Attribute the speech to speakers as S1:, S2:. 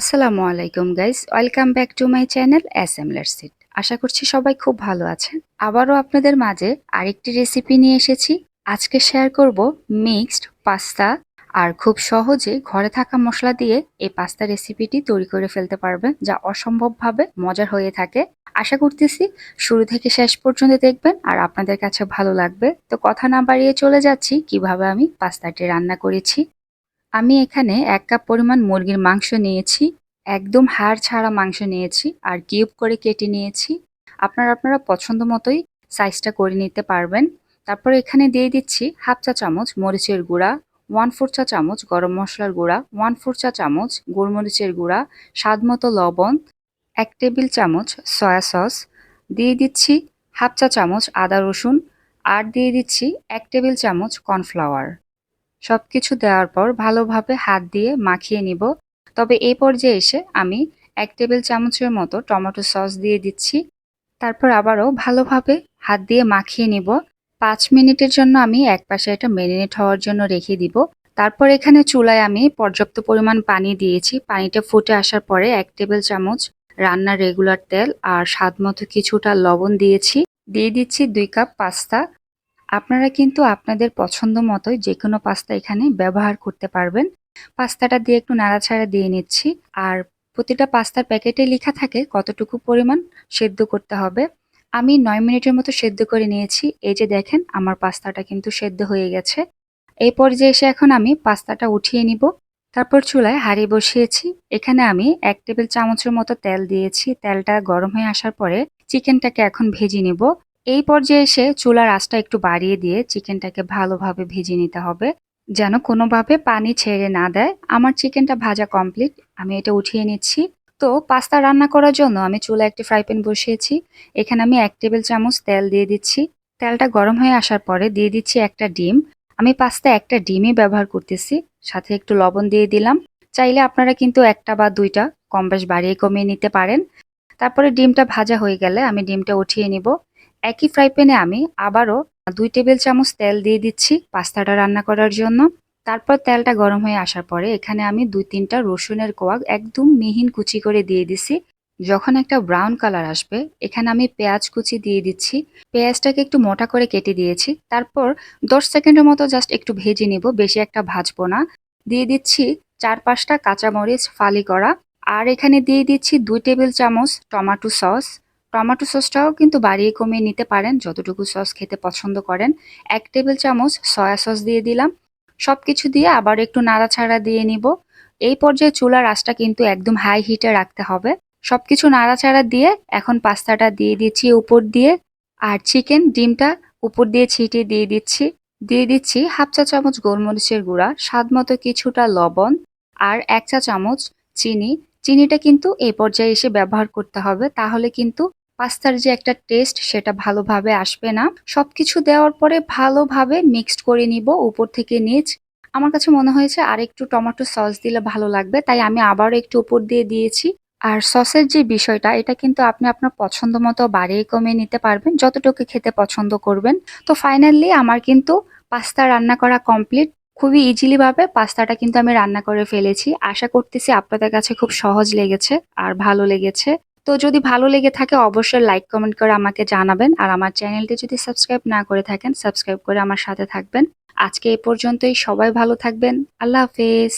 S1: আসসালামু আলাইকুম guys welcome back to my channel M সিট আশা করছি সবাই খুব ভালো আছেন। আবারও আপনাদের মাঝে আরেকটি রেসিপি নিয়ে এসেছি। আজকে শেয়ার করব মিক্সড পাস্তা আর খুব সহজে ঘরে থাকা মশলা দিয়ে এই পাস্তা রেসিপিটি তৈরি করে ফেলতে পারবেন, যা অসম্ভবভাবে মজার হয়ে থাকে। আশা করতেছি শুরু থেকে শেষ পর্যন্ত দেখবেন আর আপনাদের কাছে ভালো লাগবে। তো কথা না বাড়িয়ে চলে যাচ্ছি, কীভাবে আমি পাস্তাটি রান্না করেছি। আমি এখানে এক কাপ পরিমাণ মুরগির মাংস নিয়েছি, একদম হাড় ছাড়া মাংস নিয়েছি আর কিউব করে কেটে নিয়েছি। আপনারা আপনারা পছন্দ মতোই সাইজটা করে নিতে পারবেন। তারপর এখানে দিয়ে দিচ্ছি হাফ চা চামচ মরিচের গুঁড়া ওয়ান ফোর চা চামচ গরম মশলার গুঁড়া ওয়ান ফোর চা চামচ গোলমরিচের গুঁড়া, স্বাদ মতো লবণ, এক টেবিল চামচ সয়া সস দিয়ে দিচ্ছি হাফ চা চামচ আদা রসুন আর দিয়ে দিচ্ছি এক টেবিল চামচ কর্নফ্লাওয়ার সব কিছু দেওয়ার পর ভালোভাবে হাত দিয়ে মাখিয়ে নিব। তবে এই পর্যায়ে এসে আমি এক টেবিল চামচের মতো টমেটো সস দিয়ে দিচ্ছি। তারপর আবারও ভালোভাবে হাত দিয়ে মাখিয়ে নিব। পাঁচ মিনিটের জন্য আমি এক পাশে এটা মেরিনেট হওয়ার জন্য রেখে দিব। তারপর এখানে চুলায় আমি পর্যাপ্ত পরিমাণ পানি দিয়েছি। পানিটা ফুটে আসার পরে এক টেবিল চামচ রান্নার রেগুলার তেল আর স্বাদ মতো কিছুটা লবণ দিয়েছি। দিয়ে দিচ্ছি দুই কাপ পাস্তা। আপনারা কিন্তু আপনাদের পছন্দ মতোই যে কোনো পাস্তা এখানে ব্যবহার করতে পারবেন। পাস্তাটা দিয়ে একটু নাড়াছাড়া দিয়ে নিচ্ছি। আর প্রতিটা পাস্তার প্যাকেটে লেখা থাকে কতটুকু পরিমাণ সেদ্ধ করতে হবে। আমি নয় মিনিটের মতো সেদ্ধ করে নিয়েছি। এই যে দেখেন, আমার পাস্তাটা কিন্তু সেদ্ধ হয়ে গেছে। এই পর্যায়ে এসে এখন আমি পাস্তাটা উঠিয়ে নিব। তারপর চুলায় হাঁড়ি বসিয়েছি। এখানে আমি এক টেবিল চামচের মতো তেল দিয়েছি। তেলটা গরম হয়ে আসার পরে চিকেনটাকে এখন ভেজে নিব। এই পর্যায়ে এসে চুলার আঁচটা একটু বাড়িয়ে দিয়ে চিকেনটাকে ভালোভাবে ভেজে নিতে হবে। যেন কোনোভাবে পানি ছেড়ে না দেয়। আমার চিকেনটা ভাজা কমপ্লিট, আমি এটা উঠিয়ে নিচ্ছি। তো পাস্তা রান্না করার জন্য আমি চুলা একটি ফ্রাই প্যান বসিয়েছি। এখানে আমি এক টেবিল চামচ তেল দিয়ে দিচ্ছি। তেলটা গরম হয়ে আসার পরে দিয়ে দিচ্ছি একটা ডিম। আমি পাস্তা একটা ডিমই ব্যবহার করতেছি, সাথে একটু লবণ দিয়ে দিলাম। চাইলে আপনারা কিন্তু একটা বা দুইটা, কম বেশ বাড়িয়ে কমিয়ে নিতে পারেন। তারপরে ডিমটা ভাজা হয়ে গেলে আমি ডিমটা উঠিয়ে নিব। একই ফ্রাই প্যানে আমি আবারও দুই টেবিল চামচ তেল দিয়ে দিচ্ছি পাস্তাটা রান্না করার জন্য। তারপর তেলটা গরম হয়ে আসার পরে এখানে আমি দুই তিনটা রসুনের কোয়াক একদম মিহিন কুচি করে দিয়ে দিছি। যখন একটা ব্রাউন কালার আসবে, এখানে আমি পেঁয়াজ কুচি দিয়ে দিচ্ছি। পেঁয়াজটাকে একটু মোটা করে কেটে দিয়েছি। তারপর দশ সেকেন্ডের মতো জাস্ট একটু ভেজে নিব, বেশি একটা ভাজবো না। দিয়ে দিচ্ছি চার পাঁচটা কাঁচামরিচ ফালি করা। আর এখানে দিয়ে দিচ্ছি দুই টেবিল চামচ টমাটো সস টমেটো সসটাও কিন্তু বাড়িয়ে কমিয়ে নিতে পারেন, যতটুকু সস খেতে পছন্দ করেন। এক টেবিল চামচ সয়া সস দিয়ে দিলাম। সব কিছু দিয়ে আবার একটু নাড়াছাড়া দিয়ে নিব। এই পর্যায়ে চুলার আঁচটা কিন্তু একদম হাই হিটে রাখতে হবে। সব কিছু নাড়াচাড়া দিয়ে এখন পাস্তাটা দিয়ে দিচ্ছি উপর দিয়ে। আর চিকেন ডিমটা উপর দিয়ে ছিটিয়ে দিয়ে দিচ্ছি। দিয়ে দিচ্ছি হাফ চা চামচ গোলমরিচের গুঁড়া, স্বাদ মতো কিছুটা লবণ আর এক চা চামচ চিনি। চিনিটা কিন্তু এই পর্যায়ে এসে ব্যবহার করতে হবে, তাহলে কিন্তু পাস্তার যে একটা টেস্ট সেটা ভালোভাবে আসবে না। সবকিছু দেওয়ার পরে ভালোভাবে মিক্সড করে নিব উপর থেকে নিচ। আমার কাছে মনে হয়েছে আর একটু টমেটো সস দিলে ভালো লাগবে, তাই আমি আবারও একটু উপর দিয়ে দিয়েছি। আর সসের যে বিষয়টা, এটা কিন্তু আপনি আপনার পছন্দ মতো বাড়িয়ে কমিয়ে নিতে পারবেন, যতটুকু খেতে পছন্দ করবেন। তো ফাইনালি আমার কিন্তু পাস্তা রান্না করা কমপ্লিট। খুবই ইজিলিভাবে পাস্তাটা কিন্তু আমি রান্না করে ফেলেছি। আশা করতেছি আপনাদের কাছে খুব সহজ লেগেছে আর ভালো লেগেছে। তো যদি ভালো লেগে থাকে, অবশ্যই লাইক কমেন্ট করে আমাকে জানাবেন। আর আমার চ্যানেলটি যদি সাবস্ক্রাইব না করে থাকেন সাবস্ক্রাইব করে আমার সাথে থাকবেন। আজকে এ পর্যন্তই। সবাই ভালো থাকবেন। আল্লাহ হাফেজ।